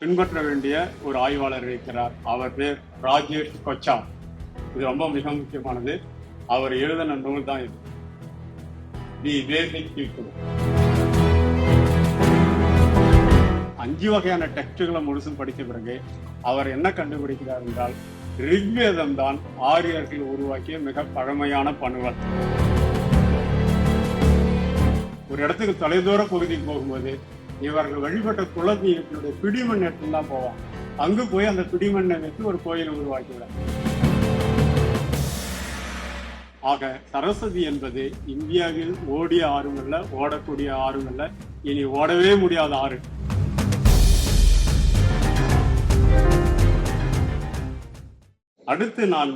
பின்பற்ற வேண்டிய ஒரு ஆய்வாளர் இருக்கிறார். அவர் பேர் ராஜேஷ் கொச்சா இது ரொம்ப மிக முக்கியமானது. அவர் எழுதின நூல் தான் இது. தி வேதிக் பீப்புள் அஞ்சு வகையான டெக்ஸ்டுகளை முழுசும் படித்த பிறகு அவர் என்ன கண்டுபிடிக்கிறார் என்றால் ரிக்வேதம் தான் ஆரியர்கள் உருவாக்கிய மிக பழமையான பணுவல். ஒரு இடத்துக்கு தொலைதூர பகுதிக்கு போகும்போது இவர்கள் வழிபட்ட குலதெய்வத்தினுடைய பிடிமண் எடுத்து தான் போவாங்க. அங்கு போய் அந்த பிடிமண்ணை வைத்து ஒரு கோயிலை உருவாக்கிவிடாங்க ஆக சரஸ்வதி என்பது இந்தியாவில் ஓடிய ஆறும் அல்ல ஓடக்கூடிய ஆறும் அல்ல இனி ஓடவே முடியாத ஆறு. அடுத்து நான்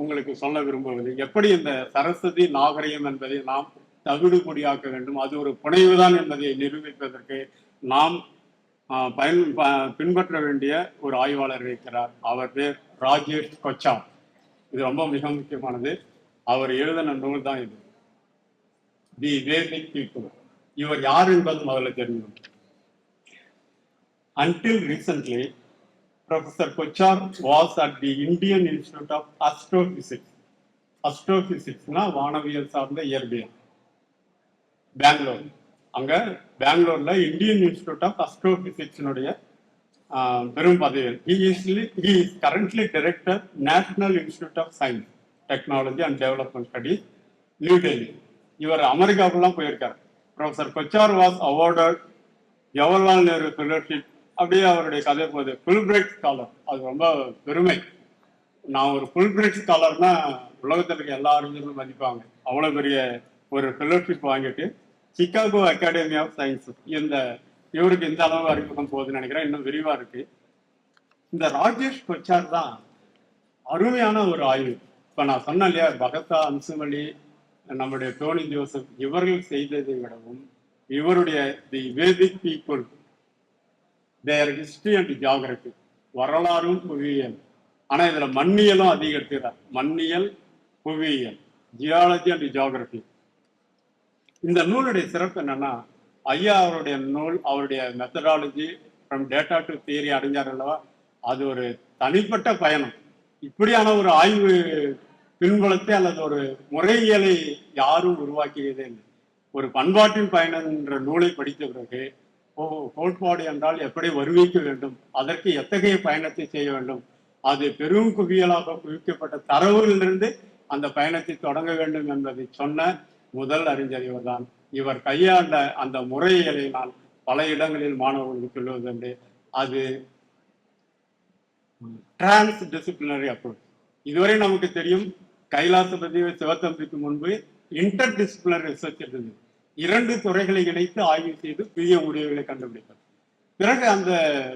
உங்களுக்கு சொல்ல விரும்புவது எப்படி இந்த சரஸ்வதி நாகரிகம் என்பதை நாம் தவிடுபொடியாக்க வேண்டும். அது ஒரு புனைவுதான் என்பதை நிரூபிப்பதற்கு நாம் பயன் பின்பற்ற வேண்டிய ஒரு ஆய்வாளர் இருக்கிறார். அவர் பேர் ராஜேஷ் கொச்சா இது ரொம்ப மிக முக்கியமானது. அவர் எழுதின நூல் தான் இது. The Vedic people. இவர் யார் என்பது முதல்ல தெரியும் until recently professor Kochhar was at the Indian institute of astrophysics அஸ்ட்ரோபிசிக்ஸ்னா வானவியல் சார்ந்த இயற்பியல். பெங்களூர். அங்கே பெங்களூரில் இந்தியன் இன்ஸ்டியூட் ஆஃப் அஸ்ட்ரோபிசிக்ஸினுடைய பெரும் பதவியில் he is he is currently director national institute of science technology and development studies New Delhi இவர் அமெரிக்காவுக்குலாம் போயிருக்கார். Professor Kochhar was awarded Jawaharlal Nehru fellowship அப்படியே அவருடைய கதை போகுது. ஃபுல் பிரைட் ஸ்காலர் அது ரொம்ப பெருமை. நான் ஒரு ஃபுல் பிரைட் ஸ்காலர்னா உலகத்தில் இருக்க எல்லா அறிஞர்களும் மதிப்பாங்க. அவ்வளோ பெரிய ஒரு ஃபெலோஷிப் வாங்கிட்டு சிக்காகோ அகாடமி ஆஃப் சயின்ஸ் இந்த இவருக்கு இந்த அளவு அறிமுகம் போகுதுன்னு நினைக்கிறேன். இன்னும் விரிவா இருக்கு. இந்த ராஜேஷ் கொச்சார் தான் அருமையான ஒரு ஆய்வு. இப்ப நான் சொன்னேன் இல்லையா பகத்தா அம்சுமலி நம்முடைய டோனி ஜோசப் இவர்கள் செய்ததை விடவும் இவருடைய the Vedic people their history and geography வரலாறும் புவியியல். ஆனா இதுல மண்ணியலும் அதிகம் மண்ணியல் புவியியல் ஜியாலஜி அண்ட் ஜியாகிரபி இந்த நூலுடைய சிறப்பு என்னன்னா ஐயா அவருடைய நூல் அவருடைய methodology from data to theory அடைஞ்சார் அல்லவா அது ஒரு தனிப்பட்ட பயணம். இப்படியான ஒரு ஆய்வு பின்புலத்தை அல்லது ஒரு முறையியலை யாரும் உருவாக்கியதே இல்லை. ஒரு பண்பாட்டின் பயணம் என்ற நூலை படித்த பிறகு ஓ கோட்பாடு என்றால் எப்படி வருவிக்க வேண்டும்? அதற்கு எத்தகைய பயணத்தை செய்ய வேண்டும்? அது பெரும் குவியலாக குவிக்கப்பட்ட தரவுகளிலிருந்து அந்த பயணத்தை தொடங்க வேண்டும் என்பதை சொன்ன முதல் அறிஞர் இவர்தான். இவர் கையாண்ட அந்த முறைகளை நான் பல இடங்களில் மாணவர்களுக்கு சொல்லுவதுண்டு அது டிரான்ஸ் டிசிப்ளினரி அப்ரோச் இதுவரை நமக்கு தெரியும் கைலாசபதி சிவத்தம்பிக்கு முன்பு இன்டர் டிசிப்ளினரி ரிசர்ச் இருந்தது. இரண்டு துறைகளை இணைத்து ஆய்வு செய்து புதிய முடிவுகளை கண்டுபிடித்தார் பிறகு அந்த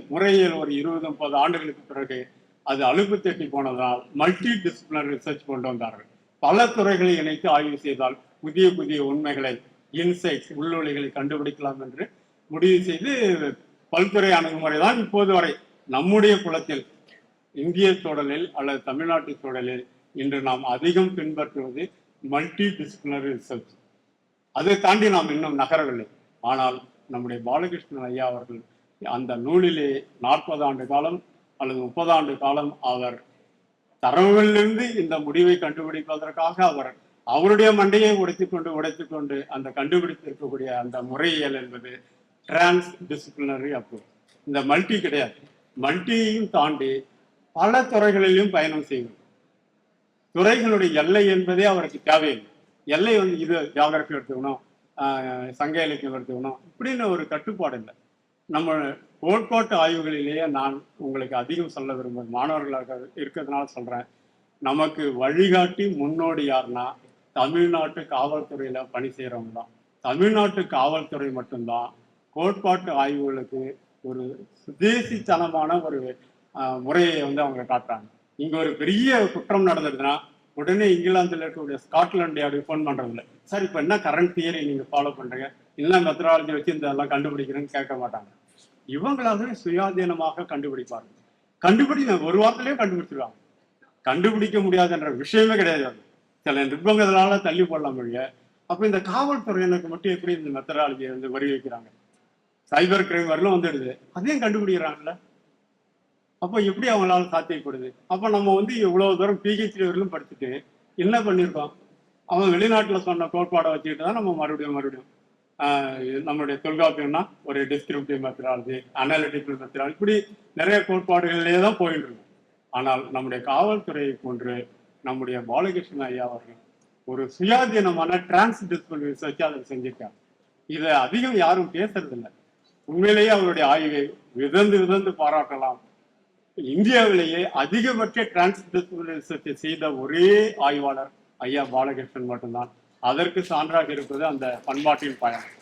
முறையில் ஒரு இருபது முப்பது ஆண்டுகளுக்கு பிறகு அது அழுப்பு தட்டி போனதால் மல்டி டிசிப்ளினரி ரிசர்ச் கொண்டு வந்தார்கள். பல துறைகளை இணைத்து ஆய்வு செய்தால் புதிய புதிய உண்மைகளை இன்சைட்ஸ் உள்ளொலிகளை கண்டுபிடிக்கலாம் என்று முடிவு செய்து பல்துறை அணுகுமுறை தான் இப்போது வரை நம்முடைய குலத்தில் இந்திய சூழலில் அல்லது தமிழ்நாட்டு சூழலில் இன்று நாம் அதிகம் பின்பற்றுவது மல்டி டிசிப்ளினரி ரிசர்ச் அதை தாண்டி நாம் இன்னும் நகரவில்லை. ஆனால் நம்முடைய பாலகிருஷ்ணன் ஐயா அவர்கள் அந்த நூலிலே நாற்பது ஆண்டு காலம் அல்லது முப்பது ஆண்டு காலம் அவர் தரவுகளிலிருந்து இந்த முடிவை கண்டுபிடிப்பதற்காக அவர் அவருடைய மண்டையை உடைத்துக்கொண்டு உடைத்துக்கொண்டு அந்த கண்டுபிடித்திருக்கக்கூடிய அந்த முறையியல் என்பது டிரான்ஸ் டிசிப்ளினரி அப்ரோச் இந்த மல்டி கிடையாது. மல்டியையும் தாண்டி பல துறைகளிலும் பயணம் செய்வது. துறைகளுடைய எல்லை என்பதே அவருக்கு தேவையில்லை. எல்லை வந்து இது ஜியாகிரபி எடுத்துக்கணும் சங்க இலக்கியம் எடுத்துக்கணும் இப்படின்னு ஒரு கட்டுப்பாடு இல்லை. நம்ம கோட்பாட்டு ஆய்வுகளிலேயே நான் உங்களுக்கு அதிகம் சொல்ல விரும்புகிறேன் மாணவர்களாக இருக்கிறதுனால சொல்கிறேன் நமக்கு வழிகாட்டி முன்னோடி யாருன்னா தமிழ்நாட்டு காவல்துறையில பணி செய்யறவங்க தான். தமிழ்நாட்டு காவல்துறை மட்டும்தான் கோட்பாட்டு ஆய்வுகளுக்கு ஒரு சுதேசித்தனமான ஒரு முறையை வந்து அவங்க காட்டுறாங்க. இங்க ஒரு பெரிய குற்றம் நடந்ததுன்னா உடனே இங்கிலாந்துல இருக்கக்கூடிய ஸ்காட்லாண்ட் யார்டு ஃபோன் பண்றது இல்லை சார் இப்போ என்ன கரண்ட் தியரி நீங்க ஃபாலோ பண்றீங்க? என்ன மெத்தடாலஜி வச்சு இதெல்லாம் கண்டுபிடிக்கிறேன்னு கேட்க மாட்டாங்க. இவங்களாகவே சுயாதீனமாக கண்டுபிடிப்பார்கள் கண்டுபிடி ஒரு வாரத்திலேயே கண்டுபிடிச்சிருவாங்க. கண்டுபிடிக்க முடியாதுன்ற விஷயமே கிடையாது அது. சில நிர்பந்தங்களால தள்ளி போடலாம் மொழிய அப்ப இந்த காவல்துறையினருக்கு மட்டும் எப்படி இந்த மெத்தடாலஜியை வந்து வரி வைக்கிறாங்க? சைபர் கிரைம் வரலும் வந்துடுது. அதையும் கண்டுபிடிக்கிறாங்கல்ல? அப்போ எப்படி அவங்களால சாத்தியப்படுது? அப்போ நம்ம வந்து இவ்வளவு தூரம் பிஹெச்டி வரலும் படிச்சுட்டு என்ன பண்ணியிருக்கோம் அவன் வெளிநாட்டில் சொன்ன கோட்பாடை வச்சுக்கிட்டு தான் நம்ம மறுபடியும் மறுபடியும் நம்மளுடைய தொல்காப்பியம்னா ஒரு டிஸ்கிரிப்டிவ் மெத்தடாலஜி அனாலிட்டிக்கல் மெத்தடாலஜி இப்படி நிறைய கோட்பாடுகளிலே தான் போயிட்டு இருக்கும். ஆனால் நம்முடைய காவல்துறையை போன்று நம்முடைய பாலகிருஷ்ணன் ஐயா அவர்கள் ஒரு சுயாதீனமான டிரான்ஸ் டிஸ்பிள் ரிசர்ச் அதை செஞ்சிருக்காங்க இதை அதிகம் யாரும் பேசுறதில்லை. உண்மையிலேயே அவருடைய ஆய்வை விதந்து விதந்து பாராட்டலாம். இந்தியாவிலேயே அதிகபட்ச டிரான்ஸ் டிஸ்பிள் ரிசர்ச்சை செய்த ஒரே ஆய்வாளர் ஐயா பாலகிருஷ்ணன் மட்டும்தான். அதற்கு சான்றாக இருப்பது அந்த பண்பாட்டின் பயணம்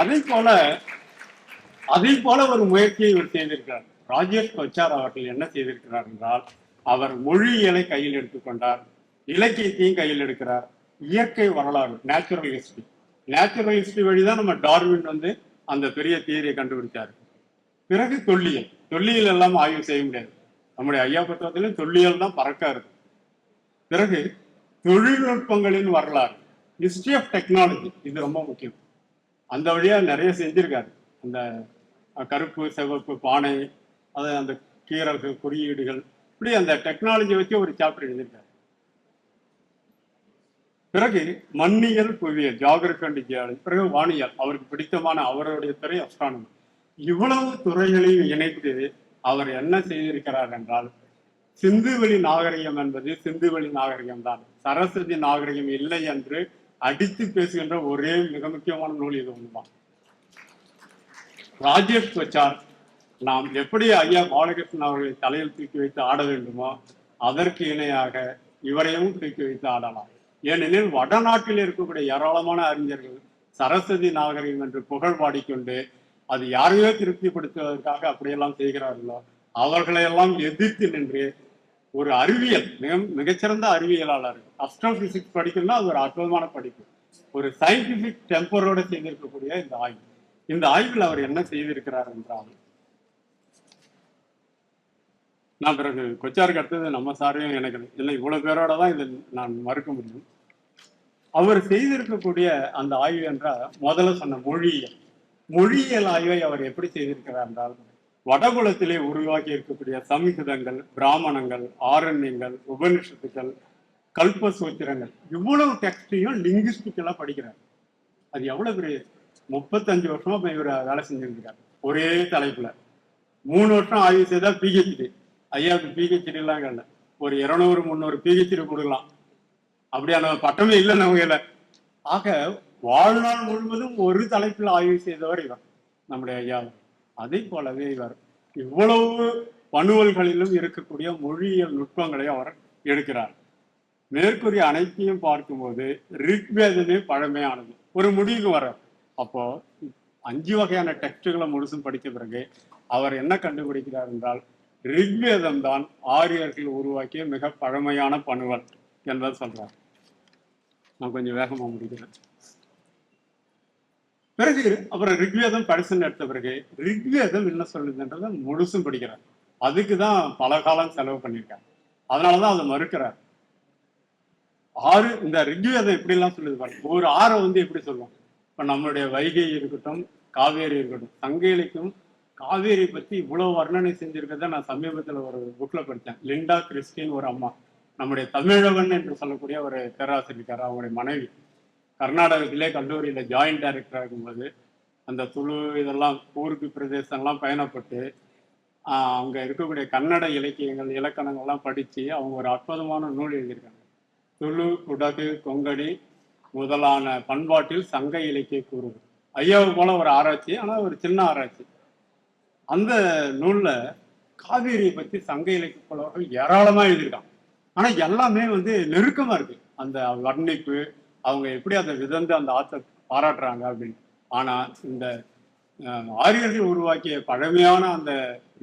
அதை போல அதை போல ஒரு முயற்சியை இவர் செய்திருக்கிறார். ராஜேஷ் கொச்சார் அவர்கள் என்ன செய்திருக்கிறார் என்றால் அவர் மொழியியலை கையில் எடுத்துக்கொண்டார் இலக்கியத்தையும் கையில் எடுக்கிறார். இயற்கை வரலாறு நேச்சுரல் ஹிஸ்டரி நேச்சுரல் ஹிஸ்டரி வழிதான் நம்ம டார்வின் வந்து அந்த பெரிய தியரியை கண்டுபிடிச்சாரு. பிறகு தொல்லியல். தொல்லியல் எல்லாம் ஆய்வு செய்ய முடியாது. நம்முடைய ஐயா புத்தகத்திலும் தொல்லியல் தான் பறக்க இருக்கு பிறகு தொழில்நுட்பங்களின் வரலாறு. ஹிஸ்டரி ஆஃப் டெக்னாலஜி இது ரொம்ப முக்கியம். அந்த வழியா நிறைய செஞ்சிருக்காரு. அந்த கருப்பு சிவப்பு பானை அது அந்த கீரல்கள் குறியீடுகள் இப்படி அந்த டெக்னாலஜி வச்சு ஒரு சாப்டர் எழுதியிருக்காரு. பிறகு மண்ணியல் புவியியல் ஜாகிரபி அண்ட் ஜியாலஜி பிறகு வானியல் அவருக்கு பிடித்தமான அவருடைய துறை அஸ்ட்ரானமி இவ்வளவு துறைகளையும் இணைத்து அவர் என்ன செய்திருக்கிறார் என்றால் சிந்துவெளி நாகரிகம் என்பது சிந்துவெளி நாகரிகம் தான். சரஸ்வதி நாகரிகம் இல்லை என்று அடித்து பேசுகின்ற ஒரே மிக முக்கியமான நூல் இது ஒன்றுதான். ராஜேஷ் கொச்சார் நாம் எப்படி ஐயா பாலகிருஷ்ணன் அவர்களை தலையில் தூக்கி வைத்து ஆட வேண்டுமோ அதற்கு இணையாக இவரையும் தூக்கி வைத்து ஆடலாம். ஏனெனில் வடநாட்டில் இருக்கக்கூடிய ஏராளமான அறிஞர்கள் சரஸ்வதி நாகரிகம் என்று புகழ் பாடிக்கொண்டு அது யாரையோ திருப்திப்படுத்துவதற்காக அப்படியெல்லாம் செய்கிறார்களோ அவர்களையெல்லாம் எதிர்த்து நின்று ஒரு அறிவியல் மிக மிகச்சிறந்த அறிவியலாளர் அஸ்ட்ரோபிசிக்ஸ் படிக்கணும்னா அது ஒரு அற்புதமான படிப்பு. ஒரு சயின்டிபிக் டெம்பரோட செய்திருக்கக்கூடிய இந்த ஆய்வு. இந்த ஆய்வில் அவர் என்ன செய்திருக்கிறார் என்றால் நான் பிறகு கொச்சாருக்கு அடுத்தது நம்ம சாரையும் எனக்கு இல்லை இவ்வளவு பேரோட தான் இதை நான் மறுக்க முடியும். அவர் செய்திருக்கக்கூடிய அந்த ஆய்வு என்றால் முதல்ல சொன்ன மொழியியல். மொழியியல் ஆய்வை அவர் எப்படி செய்திருக்கிறார் என்றால் வடகுலத்திலே உருவாக்கி இருக்கக்கூடிய சம்ஹிதங்கள் பிராமணங்கள் ஆரண்யங்கள் உபனிஷத்துக்கள் கல்ப சூத்திரங்கள் இவ்வளவு டெக்ஸ்டையும் லிங்குஸ்டிக்கெல்லாம் படிக்கிறார். அது எவ்வளவு பெரிய முப்பத்தஞ்சு வருஷமா இவர் வேலை செஞ்சிருக்கிறார். ஒரே தலைப்புல. மூணு வருஷம் ஆய்வு செய்தா பிஹெச்டி ஐயாவுக்கு பிஹெச்டி எல்லாம் இல்ல ஒரு இருநூறு முந்நூறு பிஹெச்டி கொடுக்கலாம். அப்படியான பட்டமே இல்லை. நம்ம ஆக வாழ்நாள் முழுவதும் ஒரு தலைப்பில் ஆய்வு செய்தவர் இவர் நம்முடைய ஐயா அதே போலவே இவர் இவ்வளவு பணுவல்களிலும் இருக்கக்கூடிய மொழியியல் நுட்பங்களை அவர் எடுக்கிறார். மேற்கூறிய அனைத்தையும் பார்க்கும்போது ரிக்வேதமே பழமையானது. ஒரு முடிவுக்கு வர அப்போ அஞ்சு வகையான டெக்ஸ்டுகளை முழுசும் படித்த பிறகு அவர் என்ன கண்டுபிடிக்கிறார் என்றால் ரிக்வேதம் தான் ஆரியர்கள் உருவாக்கிய மிக பழமையான பணுவல் என்பதை சொல்றார். நான் கொஞ்சம் வேகமா முடிக்கிறேன். பிறகு அப்புறம் ரிக்வேதம் படிச்சுன்னு எடுத்த பிறகு ரிக்வேதம் என்ன சொல்லுதுன்றதை முழுசும் படிக்கிறார். அதுக்கு தான் பல காலம் செலவு பண்ணியிருக்கார். அதனாலதான் அதை மறுக்கிறார். ஆறு இந்த ரிக்வேதம் எப்படிலாம் எல்லாம் சொல்லுது பாருங்க ஒரு ஆறை வந்து எப்படி சொல்லுவோம் இப்ப நம்மளுடைய வைகை இருக்கட்டும் காவேரி இருக்கட்டும் சங்க இலக்கியம் காவேரி பத்தி இவ்வளவு வர்ணனை செஞ்சிருக்கத நான் சமீபத்துல ஒரு புக்ல படித்தேன். லிண்டா கிறிஸ்டின் ஒரு அம்மா. நம்முடைய தமிழவன் என்று சொல்லக்கூடிய ஒரு பேராசிரியர் அவங்களுடைய மனைவி. கர்நாடகத்திலே கல்லூரியில ஜாயின்ட் டைரக்டர் இருக்கும்போது அந்த துளு இதெல்லாம் ஊருக்கு பிரதேசம்லாம் பயணப்பட்டு அங்கே அங்க இருக்கக்கூடிய கன்னட இலக்கியங்கள் இலக்கணங்கள்லாம் படிச்சு அவங்க ஒரு அற்புதமான நூல் எழுதியிருக்காங்க. துளு குடகு கொங்கணி முதலான பண்பாட்டில் சங்க இலக்கிய கூறுகள். ஐயாவை போல ஒரு ஆராய்ச்சி ஆனால் ஒரு சின்ன ஆராய்ச்சி. அந்த நூலில் காவேரியை பற்றி சங்க இலக்கிய புலவர்கள் ஏராளமாக எழுதியிருக்காங்க. ஆனால் எல்லாமே வந்து நெருக்கமாக இருக்குது அந்த வர்ணிப்பு அவங்க எப்படி அதை விதந்து அந்த ஆற்றை பாராட்டுறாங்க அப்படின்னு. ஆனால் இந்த ஆரியர்கள் உருவாக்கிய பழமையான அந்த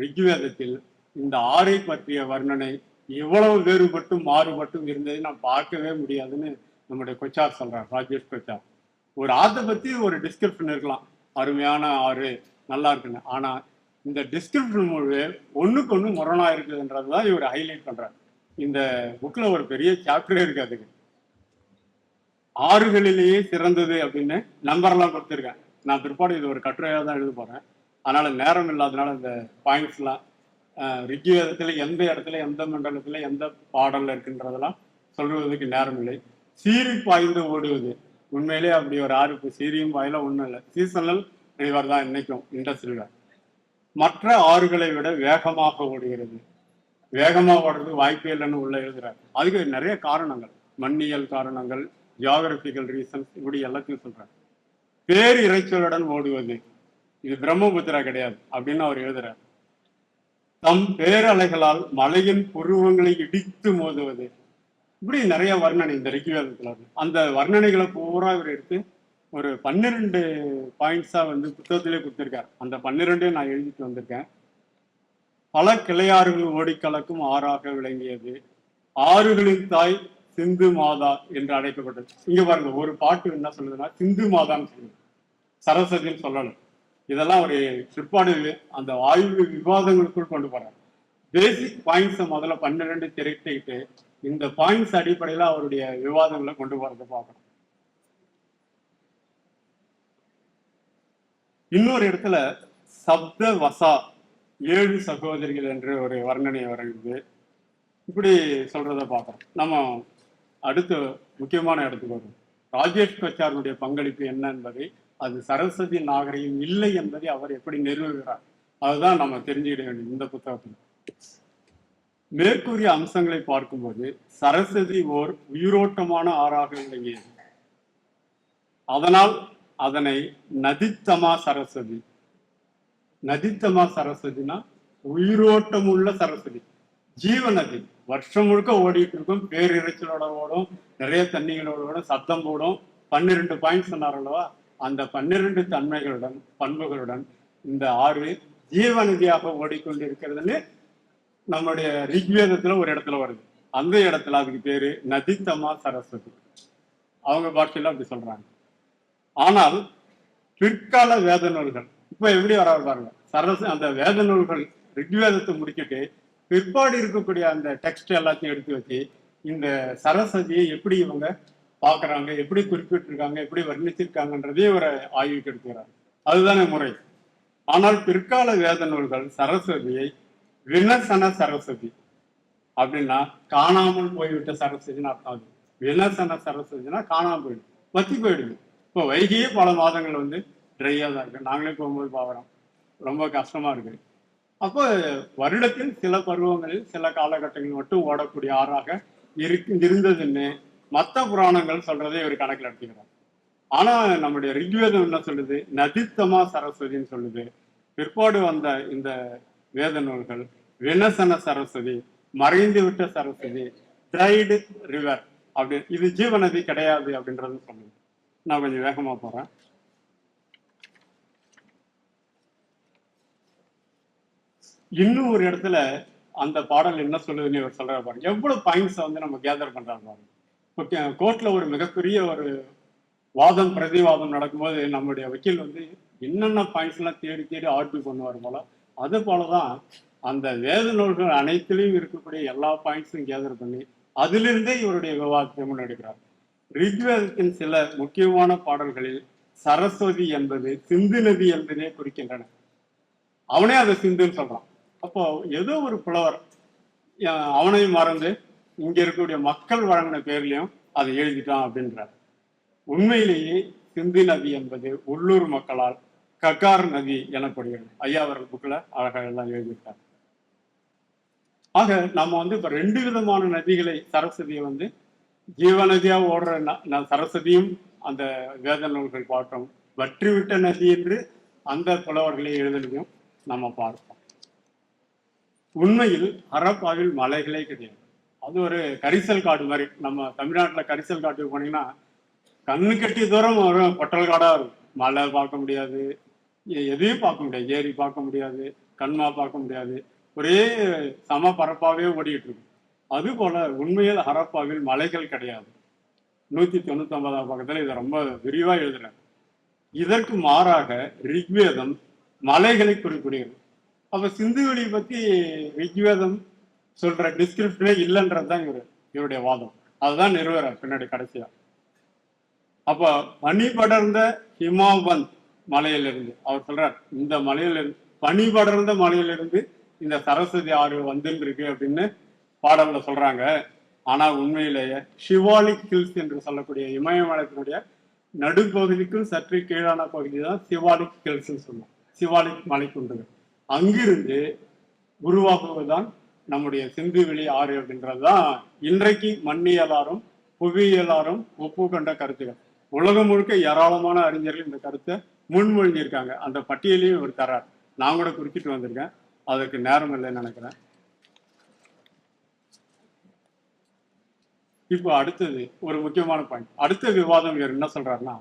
ரிக்வேதத்தில் இந்த ஆறை பற்றிய வர்ணனை இவ்வளவு வேறுபட்டும் மாறுபட்டும் இருந்ததை நான் பார்க்கவே முடியாதுன்னு நம்முடைய கொச்சார் சொல்றார் ராஜேஷ் கொச்சார். ஒரு ஆத்தை பத்தி ஒரு டிஸ்கிரிப்ஷன் இருக்கலாம். அருமையான ஆறு நல்லா இருக்குன்னு. ஆனா இந்த டிஸ்கிரிப்ஷன் முழு ஒன்றுக்கு ஒன்று முரணா இருக்குதுன்றதுதான் இவர் ஹைலைட் பண்ணுறார் இந்த புக்கில் ஒரு பெரிய சாப்டரே இருக்கு அதுக்கு. ஆறுகளிலேயே சிறந்தது அப்படின்னு நம்பர்லாம் கொடுத்துருக்கேன் நான் பிற்பாடு இது ஒரு கட்டுரையாக தான் எழுத போறேன். அதனால நேரம் இல்லாதனால இந்த பாயிண்ட்ஸ்லாம் ரிக்வேதத்தில் எந்த இடத்துல எந்த மண்டலத்தில் எந்த பாடலில் இருக்குன்றதெல்லாம் சொல்வதற்கு நேரம் இல்லை. சீரி பாய்ந்து ஓடுவது. உண்மையிலே அப்படி ஒரு ஆறு சீரியும் பாயில ஒன்றும் இல்லை. சீசனல் ரிவர் தான் இன்னைக்கும் இண்டஸ்ட்ரியில் மற்ற ஆறுகளை விட வேகமாக ஓடுகிறது. வேகமா ஓடுறது வாய்ப்பே இல்லைன்னு உள்ள எழுதுறாரு. அதுக்கு நிறைய காரணங்கள். மண்ணியல் காரணங்கள் ஜியாகிரபிக்கல் ரீசன்ஸ் இப்படி எல்லாத்தையும் சொல்றாரு. பேர் இறைச்சலுடன் ஓடுவது. இது பிரம்மபுத்திரா கிடையாது அப்படின்னு அவர் எழுதுறார். தம் பேரலைகளால் மலையின் புருவங்களை இடித்து மோதுவது. இப்படி நிறைய வர்ணனை இந்த ரிக்வேதத்துல அந்த வர்ணனைகளை பூரா இவர் எடுத்து ஒரு பன்னிரெண்டு பாயிண்ட்ஸாக வந்து புத்தகத்திலே கொடுத்துருக்கார். அந்த பன்னிரெண்டையும் நான் எழுதிட்டு வந்திருக்கேன். பல கிளையாறுகள் ஓடி கலக்கும் ஆறாக விளங்கியது. ஆறுகளின் தாய் சிந்து மாதா என்று அழைக்கப்பட்டது. இங்க பாருங்க ஒரு பாட்டு என்ன சொல்லுதுன்னா சிந்து மாதான்னு சொல்லுது. சரஸ்வதின்னு சொல்லணும். இதெல்லாம் ஒரு பிற்பாடு அந்த ஆய்வு விவாதங்களுக்குள் கொண்டு போறாரு. பேசிக் பாயிண்ட்ஸை முதல்ல பன்னிரெண்டு திரட்டிக்கிட்டு இந்த பாயிண்ட்ஸ் அடிப்படையில் அவருடைய விவாதங்களை கொண்டு போறதை பார்க்கணும். இன்னொரு இடத்துல சப்த வசா ஏழு சகோதரிகள் என்று ஒரு வர்ணனை வருது இப்படி சொல்றத பார்க்கறோம். நம்ம அடுத்து முக்கியமான இடத்துக்கு வரும் ராஜேஷ் கொச்சாருடைய பங்களிப்பு என்ன என்பதை அது சரஸ்வதி நாகரிகம் இல்லை என்பதை அவர் எப்படி நிறுவுகிறார் அதுதான் நம்ம தெரிஞ்சுக்கிட வேண்டியது இந்த புத்தகத்தில். மேற்கூறிய அம்சங்களை பார்க்கும்போது சரஸ்வதி ஓர் உயிரோட்டமான ஆறாக விளங்கியது. அதனால் அதனை நதித்தமா சரஸ்வதி. நதித்தமா சரஸ்வதினா உயிரோட்டம் உள்ள சரஸ்வதி. ஜீவ நதி வருஷம் முழுக்க ஓடிட்டு இருக்கும். பேரிரைச்சலோட ஓடும். நிறைய தண்ணிகளோட ஓடும். சத்தம் போடும். பன்னிரெண்டு பாயிண்ட் சொன்னார் அல்லவா? அந்த பன்னிரெண்டு தன்மைகளுடன் பண்புகளுடன் இந்த ஆறு ஜீவ நதியாக ஓடிக்கொண்டிருக்கிறதுன்னு நம்முடைய ரிக்வேதத்துல ஒரு இடத்துல வருது. அந்த இடத்துல அதுக்கு பேரு நதித்தமா சரஸ்வதி. அவங்க பாஷையில அப்படி சொல்றாங்க. ஆனால் பிற்கால வேத நூல்கள் இப்ப எப்படி வர பாருங்க சரஸ் அந்த வேத நூல்கள் ரிக்வேதத்தை முடிச்சுட்டு பிற்பாடு இருக்கக்கூடிய அந்த டெக்ஸ்ட் எல்லாத்தையும் எடுத்து வச்சு இந்த சரஸ்வதியை எப்படி இவங்க பாக்குறாங்க எப்படி குறிப்பிட்டிருக்காங்க எப்படி வர்ணிச்சிருக்காங்கன்றதே ஒரு ஆய்வுக்கு எடுத்துக்கிறாங்க. அதுதானே முறை. ஆனால் பிற்கால வேத நூல்கள் சரஸ்வதியை வினசன சரஸ்வதி அப்படின்னா காணாமல் போய்விட்ட சரஸ்வதினு அர்த்தம் அது. வினசன சரஸ்வதினா காணாமல் போயிடும் வத்தி போயிடுது இப்போ வைகியே பல மாதங்கள் வந்து ட்ரையாக தான் இருக்கு. நாங்களே போகும்போது பார்க்குறோம். ரொம்ப கஷ்டமா இருக்கு. அப்போ வருடத்தில் சில பருவங்களில் சில காலகட்டங்கள் மட்டும் ஓடக்கூடிய ஆறாக இருக்கு இருந்ததுன்னு மற்ற புராணங்கள் சொல்றதே ஒரு கணக்கில் எடுத்துக்கிறோம் ஆனா நம்முடைய ரிக்வேதம் என்ன சொல்லுது? நதித்தமா சரஸ்வதின்னு சொல்லுது. பிற்பாடு வந்த இந்த வேத நூல்கள் வினசன சரஸ்வதி மறைந்து விட்ட சரஸ்வதி ட்ரைடு ரிவர் அப்படி இது ஜீவநதி கிடையாது அப்படின்றது சொல்லுது. நான் கொஞ்சம் வேகமா போறேன். இன்னும் ஒரு இடத்துல அந்த பாடல் என்ன சொல்லுதுன்னு இவர் சொல்ற பாருங்க. எவ்வளவு பாயிண்ட்ஸ் வந்து நம்ம கேதர் பண்றாங்க பாருங்க. இப்போ கோர்ட்ல ஒரு மிகப்பெரிய ஒரு வாதம் பிரதிவாதம் நடக்கும்போது நம்முடைய வக்கீல் வந்து என்னென்ன பாயிண்ட்ஸ் எல்லாம் தேடி தேடி ஆர்டியூ பண்ணுவார் போல அது போலதான் அந்த வேத நூல்கள் அனைத்திலையும் இருக்கக்கூடிய எல்லா பாயிண்ட்ஸும் கேதர் பண்ணி அதிலிருந்தே இவருடைய விவாதத்தை முன்னெடுக்கிறார் ரிக்வேதத்தின் சில முக்கியமான பாடல்களில் சரஸ்வதி என்பது சிந்து நதி என்பதே குறிக்கின்றன. அவனே அதை சிந்துன்னு சொல்றான். அப்போ ஏதோ ஒரு புலவர் அவனையும் மறந்து இங்க இருக்கக்கூடிய மக்கள் வழங்கின பேர்லயும் அதை எழுதிட்டான் அப்படின்றார். உண்மையிலேயே சிந்து நதி என்பது உள்ளூர் மக்களால் ககார் நதி எனப்படுகிறது. ஐயா அவர்கள் புக்கில் அழகாக எல்லாம் எழுதியிருக்காங்க ஆக நம்ம வந்து இப்ப ரெண்டு விதமான நதிகளை சரஸ்வதியை வந்து ஜீவநதியா ஓடுற நான் சரஸ்வதியும் அந்த வேத நூல்கள் பார்த்தோம் வற்றிவிட்ட நதி என்று அந்த புலவர்களை எழுதலையும் நம்ம பார்ப்போம் உண்மையில் ஹரப்பாவில் மலைகளே கிடையாது. அது ஒரு கரிசல் காடு மாதிரி. நம்ம தமிழ்நாட்டில் கரிசல் காட்டுக்கு போனீங்கன்னா கண்ணு கட்டி தூரம் வரும் பொட்டல் காடா இருக்கும். மலை பார்க்க முடியாது. எதையும் பார்க்க முடியாது. ஏரி பார்க்க முடியாது. கண்மா பார்க்க முடியாது. ஒரே சம பரப்பாவே ஓடிட்டு இருக்கும். அது போல உண்மையில் ஹரப்பாவில் மலைகள் கிடையாது. நூத்தி தொண்ணூத்தி ஒன்பதாம் பக்கத்துல இதை ரொம்ப விரிவா எழுதுறாங்க இதற்கு மாறாக ரிக்வேதம் மலைகளை குறிப்பிடுகிறது. அப்ப சிந்துவெளி பத்தி ரிக்வேதம் சொல்ற டிஸ்கிரிப்ஷனே இல்லைன்றது தான் இவரு இவருடைய வாதம். அதுதான் நிறுவனர் பின்னாடி கடைசியா. அப்ப பனி படர்ந்த ஹிமாவந்த் மலையிலிருந்து அவர் சொல்றார் இந்த மலையிலிருந்து பனி படர்ந்த மலையிலிருந்து இந்த சரஸ்வதி ஆறு வந்துருக்கு இருக்கு அப்படின்னு பாடல்ல சொல்றாங்க. ஆனா உண்மையிலேயே சிவாலிக் ஹில்ஸ் என்று சொல்லக்கூடிய இமயமலைத்தினுடைய நடுப்பகுதிக்கும் சற்று கீழான பகுதி தான் சிவாலிக் ஹில்ஸ் சொல்லுவோம். சிவாலிக் மலைக்குண்டுகள் அங்கிருந்து உருவாகுவதுதான் நம்முடைய சிந்து வெளி ஆறு அப்படின்றதுதான் இன்றைக்கு மண்ணியலாரும் புவியியலாரும் ஒப்புக்கொண்ட கருத்துகள். உலகம் முழுக்க ஏராளமான அறிஞர்கள் இந்த கருத்தை முன்மொழிஞ்சிருக்காங்க. அந்த பட்டியலையும் இவர் தரார் நான் கூட குறிப்பிட்டு வந்திருக்கேன். அதற்கு நேரம் இல்லைன்னு நினைக்கிறேன். இப்போ அடுத்தது ஒரு முக்கியமான பாயிண்ட் அடுத்த விவாதம் இவர் என்ன சொல்றாருன்னா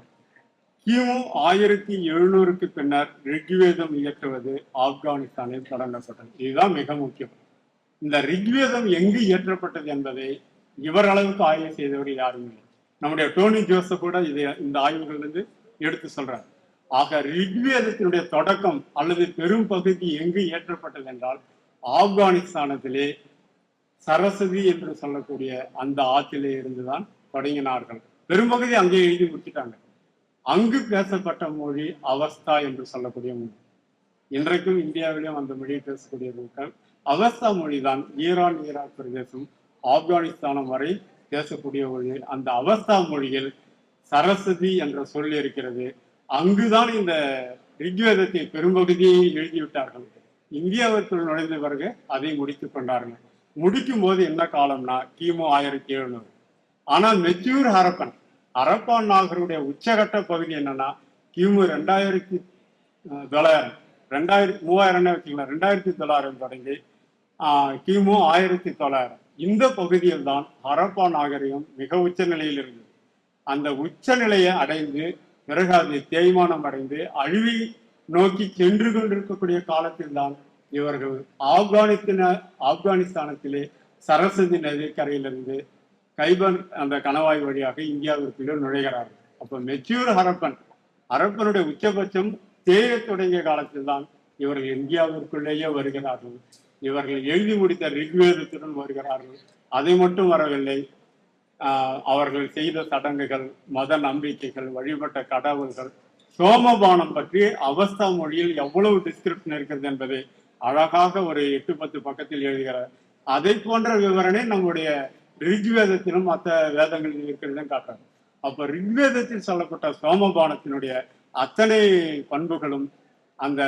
கிமு ஆயிரத்தி எழுநூறுக்கு பின்னர் ரிக்வேதம் இயற்றுவது ஆப்கானிஸ்தானில் தொடங்கப்பட்டது. இதுதான் மிக முக்கியம். இந்த ரிக்வேதம் எங்கு இயற்றப்பட்டது என்பதை இவர் அளவுக்கு ஆய்வு செய்தவர் யாரும் இல்லை. நம்முடைய டோனி ஜோசப் கூட இதை இந்த ஆய்வுகளிலிருந்து எடுத்து சொல்றார். ஆக ரிக்வேதத்தினுடைய தொடக்கம் அல்லது பெரும் பகுதி எங்கு இயற்றப்பட்டது என்றால் ஆப்கானிஸ்தானத்திலே சரஸ்வதி என்று சொல்லக்கூடிய அந்த ஆற்றிலே இருந்துதான் தொடங்கினார்கள். பெரும்பகுதி அங்கே எழுதி முடிச்சிட்டாங்க. அங்கு பேசப்பட்ட மொழி அவஸ்தா என்று சொல்லக்கூடிய மொழி. இன்றைக்கும் இந்தியாவிலும் அந்த மொழியை பேசக்கூடிய மக்கள் அவஸ்தா மொழிதான் ஈரான் ஈராக் பிரதேசம் ஆப்கானிஸ்தானம் வரை பேசக்கூடிய மொழி. அந்த அவஸ்தா மொழியில் சரஸ்வதி என்ற சொல் இருக்கிறது. அங்குதான் இந்த ரிக்வேதத்தை பெரும்பகுதியை எழுதிவிட்டார்கள் இந்தியாவிற்குள் நுழைந்த பிறகு அதை முடித்துக் கொண்டார்கள். முடிக்கும் போது என்ன காலம்னா கிமு ஆயிரத்தி எழுநூறு. ஆனால் மெச்சூர் ஹரப்பன் ஹரப்பான் நாகருடைய உச்சகட்ட பகுதி என்னன்னா கிமு ரெண்டாயிரத்தி தொள்ளாயிரம் ரெண்டாயிரத்தி மூவாயிரம்னு வச்சுக்கலாம் ரெண்டாயிரத்தி தொள்ளாயிரம் தொடங்கி ஆஹ், கிமு ஆயிரத்தி தொள்ளாயிரம். இந்த பகுதியில் தான் ஹரப்பா நாகரிகம் மிக உச்ச நிலையில் இருந்தது. அந்த உச்ச நிலையை அடைந்து பிறகு அது தேய்மானம் அடைந்து அழிவை நோக்கி சென்று கொண்டிருக்கக்கூடிய காலத்தில் தான் இவர்கள் ஆப்கானிஸ்தான ஆப்கானிஸ்தானத்திலே சரஸ்வதி நதிக்கரையிலிருந்து கைபர் அந்த கணவாய் வழியாக இந்தியாவிற்குள்ளே நுழைகிறார்கள். அப்போ மெச்சூர் ஹரப்பன் ஹரப்பனுடைய உச்சபட்சம் தேய தொடங்கிய காலத்தில் தான் இவர்கள் இந்தியாவிற்குள்ளேயே வருகிறார்கள். இவர்கள் எழுதி முடித்த ரிக்வேதத்துடன் வருகிறார்கள். அதை மட்டும் வரவில்லை. ஆஹ் அவர்கள் செய்த சடங்குகள் மத நம்பிக்கைகள் வழிபட்ட கடவுள்கள் சோமபானம் பற்றி அவஸ்தா மொழியில் எவ்வளவு டிஸ்கிரிப்ஷன் இருக்கிறது என்பதை அழகாக ஒரு எட்டு பத்து பக்கத்தில் எழுதுகிறார். அதை போன்ற விவரணை நம்முடைய ரிக்வேதத்திலும் மற்ற வேதங்களில் இருக்கிறதும் காட்டுறாங்க அப்ப ரிக்வேதத்தில் சொல்லப்பட்ட சோமபானத்தினுடைய அத்தனை பண்புகளும் அந்த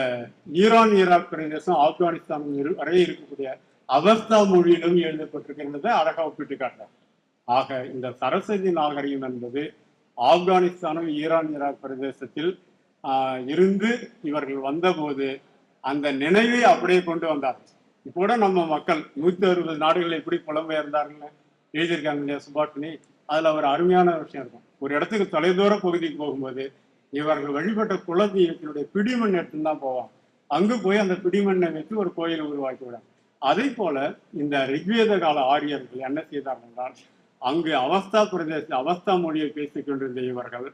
ஈரான் ஈராக் பிரதேசம் ஆப்கானிஸ்தான் வரை இருக்கக்கூடிய அவஸ்தா மொழியிலும் எழுதப்பட்டிருக்கின்றதை அழகாக ஒப்பிட்டு காட்டுறாங்க ஆக இந்த சரஸ்வதி நாகரிகம் என்பது ஆப்கானிஸ்தானும் ஈரான் ஈராக் பிரதேசத்தில் இருந்து இவர்கள் வந்தபோது அந்த நினைவை அப்படியே கொண்டு வந்தார். இப்போ கூட நம்ம மக்கள் நூத்தி அறுபது நாடுகளில் எப்படி புலம்பெயர்ந்தார்கள் எழுதியிருக்காங்க இல்லையா சுபாஷினி? அதுல ஒரு அருமையான விஷயம் இருக்கும். ஒரு இடத்துக்கு தொலைதூர பகுதிக்கு போகும்போது இவர்கள் வழிபட்ட குலதெய்வத்தினுடைய பிடிமண் எடுத்துன்னு தான் போவாங்க. அங்கு போய் அந்த பிடிமண்ணை வச்சு ஒரு கோயிலை உருவாக்கி விடாங்க அதே போல இந்த ரிக்வேத கால ஆரியர்கள் என்ன செய்தார்கள் என்றால் அங்கு அவஸ்தா பிரதேச அவஸ்தா மொழியை பேசிக் கொண்டிருந்த இவர்கள்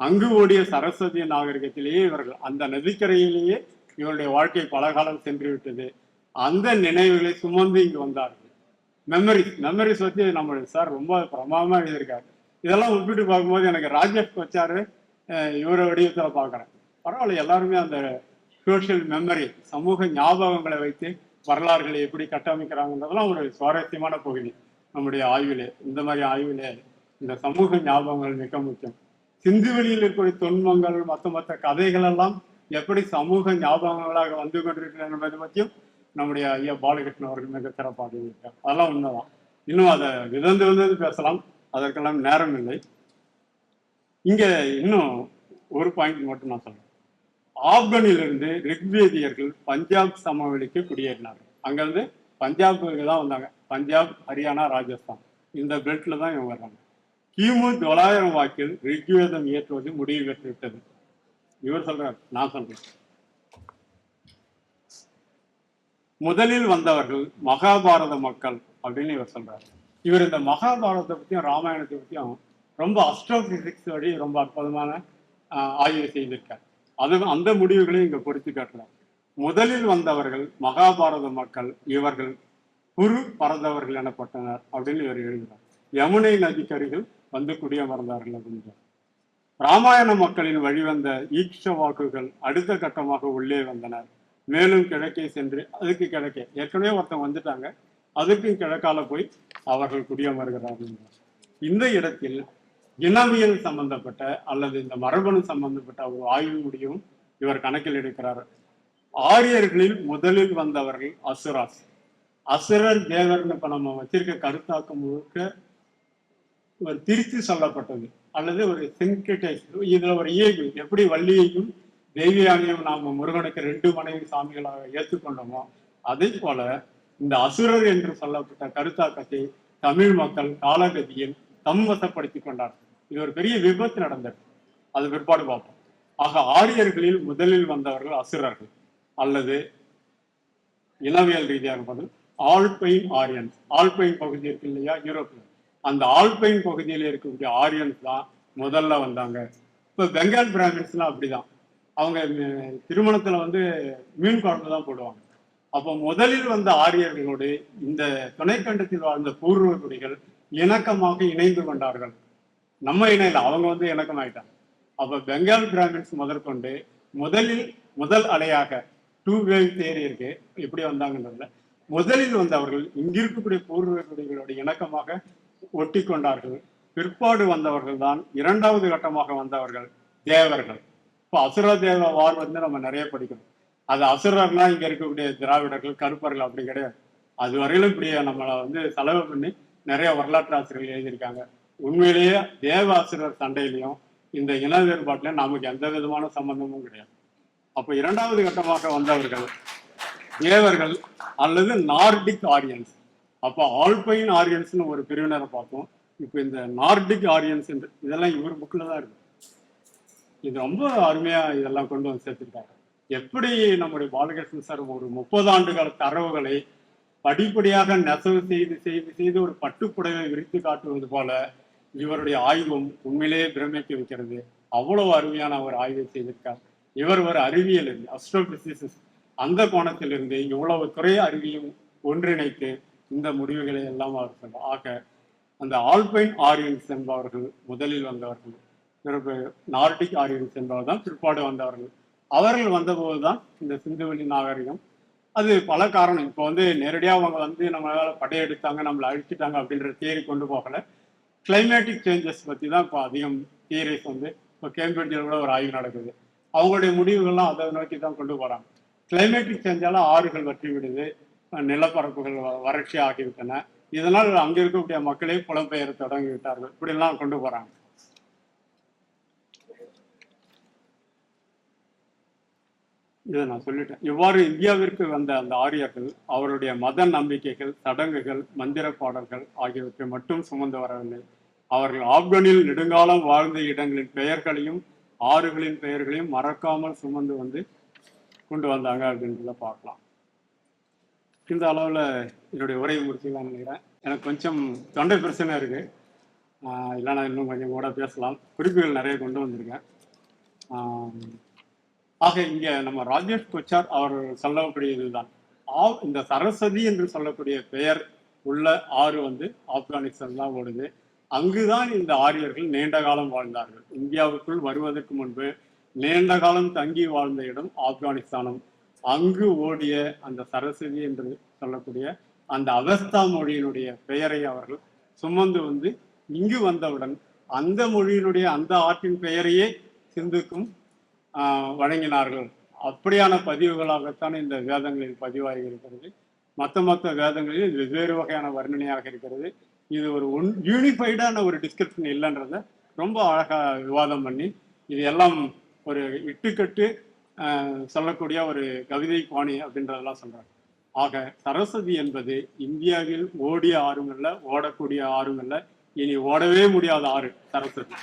அங்கு ஓடிய சரஸ்வதி நாகரிகத்திலேயே இவர்கள் அந்த நதிக்கரையிலேயே இவருடைய வாழ்க்கை பல காலம் சென்று விட்டது அந்த நினைவுகளை சுமந்து இங்கு வந்தார்கள். மெமரிஸ் மெமரிஸ் வச்சு நம்ம சார் ரொம்ப பிரமாதமாக எழுதியிருக்காரு. இதெல்லாம் ஒப்பிட்டு பார்க்கும்போது எனக்கு ராஜேஷ் வச்சாரு இவரை வடிவத்தில் பார்க்குறேன். பரவாயில்ல எல்லாருமே அந்த சோஷியல் மெமரி சமூக ஞாபகங்களை வைத்து வரலாறுகளை எப்படி கட்டமைக்கிறாங்கன்றதெல்லாம் ஒரு சுவாரஸ்யமான பகுதி நம்முடைய ஆய்விலே. இந்த மாதிரி ஆய்விலே இந்த சமூக ஞாபகங்கள் மிக முக்கியம். சிந்துவெளியில் இருக்கக்கூடிய தொன்மங்கள் மற்ற மற்ற கதைகள் எல்லாம் எப்படி சமூக ஞாபகங்களாக வந்து கொண்டிருக்கிறது என்பதை பற்றியும் நம்முடைய ஐயா பாலகிருஷ்ணன் அவர்கள் மிக சிறப்பாக இருக்கார் அதெல்லாம் உண்மைதான். இன்னும் அதை விதந்து விதந்து பேசலாம். அதற்கெல்லாம் நேரம் இல்லை. இங்க இன்னும் ஒரு பாயிண்ட் மட்டும் நான் சொல்றேன். ஆப்கானிலிருந்து ரிக்வேதியர்கள் பஞ்சாப் சமவெளிக்கு குடியேறினார்கள். அங்கேருந்து பஞ்சாபுக்கு தான் வந்தாங்க. பஞ்சாப் ஹரியானா ராஜஸ்தான். இந்த பெல்ட்ல தான் இவங்க வர்றாங்க. கிமு தொள்ளாயிரம் வாக்கில் ரிக்வேதம் இயற்றுவது முடிவு பெற்றுவிட்டது. இவர் சொல்றார் நான் சொல்றேன். முதலில் வந்தவர்கள் மகாபாரத மக்கள் அப்படின்னு இவர் சொல்றாரு. இவர் இந்த மகாபாரதத்தை பத்தியும் ராமாயணத்தை பத்தியும் ரொம்ப அஸ்ட்ரோபிசிக்ஸ் வழி ரொம்ப அற்புதமான ஆய்வு செய்திருக்கார். அது அந்த முடிவுகளையும் இங்க பொருத்தி காட்டுறார். முதலில் வந்தவர்கள் மகாபாரத மக்கள் இவர்கள் குரு பறந்தவர்கள் எனப்பட்டனர் அப்படின்னு இவர் எழுதினார் யமுனை நதிக்கருகில் வந்து குடியமர்ந்தார்கள் அப்படின்றார். ராமாயண மக்களின் வழிவந்த ஈக்ஷ வாக்குகள் அடுத்த கட்டமாக உள்ளே வந்தனர் மேலும் கிழக்கே சென்று அதுக்கு கிழக்கே ஏற்கனவே ஒருத்தன் வந்துட்டாங்க. அதுக்கும் கிழக்கால போய் அவர்கள் குடியமர்கிறார்கள். இந்த இடத்தில் இனவியல் சம்பந்தப்பட்ட அல்லது இந்த மரபணு சம்பந்தப்பட்ட ஒரு ஆய்வு முடியும். இவர் கணக்கில் எடுக்கிறார். ஆரியர்களில் முதலில் வந்தவர்கள் அசுராஸ். அசுரர் தேவர்னு இப்ப நம்ம வச்சிருக்க கருத்தாக்கம் முழுக்க ஒரு திருத்தி சொல்லப்பட்டது. அல்லது ஒரு சின்கிட்டைஸ் இதுல ஒரு இயல்பு எப்படி வள்ளியையும் தேவியானையும் நாம முருகனுக்கு ரெண்டு மனைவி சாமிகளாக ஏற்றுக்கொண்டோமோ அதே போல இந்த அசுரர் என்று சொல்லப்பட்ட கருத்தாக்கத்தை தமிழ் மக்கள் காலகதியில் தம் வசப்படுத்தி கொண்டார் இது ஒரு பெரிய விபத்து நடந்தது அது பிற்பாடு பார்ப்போம். ஆக ஆரியர்களில் முதலில் வந்தவர்கள் அசுரர்கள். அல்லது இனவியல் ரீதியாக பார்த்து ஆல்பைன் ஆரியன்ஸ் ஆல்பைன் பகுதி இருக்கு இல்லையா யூரோப்பில் அந்த ஆல்பைன் பகுதியில் இருக்கக்கூடிய ஆரியன்ஸ் தான் முதல்ல வந்தாங்க. இப்போ பெங்கால் பிராமின்ஸ்லாம் அப்படிதான். அவங்க திருமணத்தில் திருமணத்துல வந்து மீன் குழம்பு தான் போடுவாங்க. அப்போ முதலில் வந்த ஆரியர்களோடு இந்த துணைக்கண்டத்தில் வாழ்ந்த பூர்வ குடிகள் இணக்கமாக இணைந்து கொண்டார்கள். நம்ம இணையில அவங்க வந்து இணக்கம் ஆயிட்டாங்க அப்ப பெங்கால் பிராமின்ஸ் முதற்கொண்டு முதலில் முதல் அலையாக டூ வேவ் தேரி இருக்கு. எப்படி வந்தாங்கன்றதுல முதலில் வந்தவர்கள் இங்கிருக்கக்கூடிய பூர்வ குடிகளோட இணக்கமாக ஒட்டி கொண்டார்கள் பிற்பாடு வந்தவர்கள் தான் இரண்டாவது கட்டமாக வந்தவர்கள் தேவர்கள். இப்போ அசுர தேவ வார் வந்து நம்ம நிறைய படிக்கணும். அது அசுரர்னா இங்க இருக்கக்கூடிய திராவிடர்கள் கருப்பர்கள் அப்படி கிடையாது. அது வரையிலும் இப்படி நம்மளை வந்து செலவு பண்ணி நிறைய வரலாற்று ஆசிரியர்கள் எழுதியிருக்காங்க. உண்மையிலேயே தேவ அசுரர் சண்டையிலையும் இந்த இன வேறுபாட்டிலையும் நமக்கு எந்த விதமான சம்பந்தமும் கிடையாது. அப்போ இரண்டாவது கட்டமாக வந்தவர்கள் தேவர்கள் அல்லது நார்டிக் ஆடியன்ஸ் அப்போ ஆல்பைன் ஆரியன்ஸ்னு ஒரு பிரிவினரை பார்த்தோம். இப்போ இந்த நார்டிக் ஆரியன்ஸ் இதெல்லாம் இவர் புக்கில் தான் இருக்கு. இது ரொம்ப அருமையா இதெல்லாம் கொண்டு வந்து சேர்த்துருக்காரு எப்படி நம்முடைய பாலகிருஷ்ணன் சார் ஒரு முப்பது ஆண்டு கால தரவுகளை படிப்படியாக நெசவு செய்து செய்து செய்து ஒரு பட்டுப்புடவை விரித்து காட்டுவது போல இவருடைய ஆய்வும் உண்மையிலேயே பிரமிக்க வைக்கிறது. அவ்வளவு அருமையான ஒரு ஆய்வை செய்திருக்கார். இவர் ஒரு அறிவியல் அஸ்ட்ரோபிசிசிஸ் அந்த கோணத்திலிருந்து இவ்வளவு துறை அறிவியும் ஒன்றிணைத்து இந்த முடிவுகளை எல்லாம் அவர் ஆக அந்த ஆல்பைன் ஆரியன்ஸ் என்பவர்கள் முதலில் வந்தவர்கள் பிறகு நார்டிக் ஆரியன்ஸ் என்பவர் தான் பிற்பாடு வந்தவர்கள். அவர்கள் வந்தபோது தான் இந்த சிந்துவெளி நாகரிகம். அது பல காரணம். இப்போ வந்து நேரடியாக அவங்க வந்து நம்மளால படையெடுத்தாங்க நம்மளை அழிச்சிட்டாங்க அப்படின்ற தியரி கொண்டு போகல. கிளைமேட்டிக் சேஞ்சஸ் பற்றி தான் இப்போ அதிகம் தியரிஸ் வந்து இப்போ கேம்பிரிட்ஜில் கூட ஒரு ஆய்வு நடக்குது. அவங்களுடைய முடிவுகள்லாம் அதை நோக்கி தான் கொண்டு போகிறாங்க கிளைமேட்டிக் சேஞ்சால் ஆறுகள் வற்றி விடுது நிலப்பரப்புகள் வ- வறட்சி ஆகிவிட்டன. இதனால் அங்க இருக்கக்கூடிய மக்களே புலம்பெயர் தொடங்கிவிட்டார்கள். இப்படி இப்படிலாம் கொண்டு போறாங்க. இதை நான் சொல்லிட்டேன். இவ்வாறு இந்தியாவிற்கு வந்த அந்த ஆரியர்கள் அவருடைய மத நம்பிக்கைகள் சடங்குகள் மந்திர பாடல்கள் ஆகியவற்றை மட்டும் சுமந்து வரவில்லை. அவர்கள் ஆப்கனில் நெடுங்காலம் வாழ்ந்த இடங்களின் பெயர்களையும் ஆறுகளின் பெயர்களையும் மறக்காமல் சுமந்து வந்து கொண்டு வந்தாங்க அப்படின்றத பார்க்கலாம். இந்த அளவில் என்னுடைய உரையை முடிச்சுக்கலாம்னு நினைக்கிறேன். எனக்கு கொஞ்சம் தொண்டை பிரச்சனை இருக்குது ஆஹ் இல்லைன்னா இன்னும் கொஞ்சம் கூட பேசலாம். குறிப்புகள் நிறைய கொண்டு வந்திருக்கேன். ஆக இங்கே நம்ம ராஜேஷ் கொச்சார் அவர் சொல்லக்கூடியது தான் ஆ- இந்த சரஸ்வதி என்று சொல்லக்கூடிய பெயர் உள்ள ஆறு வந்து ஆப்கானிஸ்தான் தான் ஓடுது. அங்குதான் இந்த ஆரியர்கள் நீண்ட காலம் வாழ்ந்தார்கள். இந்தியாவுக்குள் வருவதற்கு முன்பு நீண்ட காலம் தங்கி வாழ்ந்த இடம் ஆப்கானிஸ்தானம். அங்கு ஓடிய அந்த சரஸ்வதி என்று சொல்லக்கூடிய அந்த அவஸ்தா மொழியினுடைய பெயரை அவர்கள் சுமந்து வந்து இங்கு வந்தவுடன் அந்த மொழியினுடைய அந்த ஆற்றின் பெயரையே சிந்துக்கும் வழங்கினார்கள். அப்படியான பதிவுகளாகத்தான் இந்த வேதங்களில் பதிவாகி இருக்கிறது. மற்ற மற்ற வேதங்களில் இது வெவ்வேறு வகையான வர்ணனையாக இருக்கிறது. இது ஒரு ஒன் யூனிஃபைடான ஒரு டிஸ்கிரிப்ஷன் இல்லைன்றத ரொம்ப அழகாக விவாதம் பண்ணி இது எல்லாம் ஒரு இட்டுக்கட்டு சொல்லக்கூடிய ஒரு கவிதை பாணி அப்படின்றதெல்லாம் சொல்றாங்க. ஆக சரஸ்வதி என்பது இந்தியாவில் ஓடிய ஆறும் ஓடக்கூடிய ஆறும் இனி ஓடவே முடியாத ஆறு சரஸ்வதி.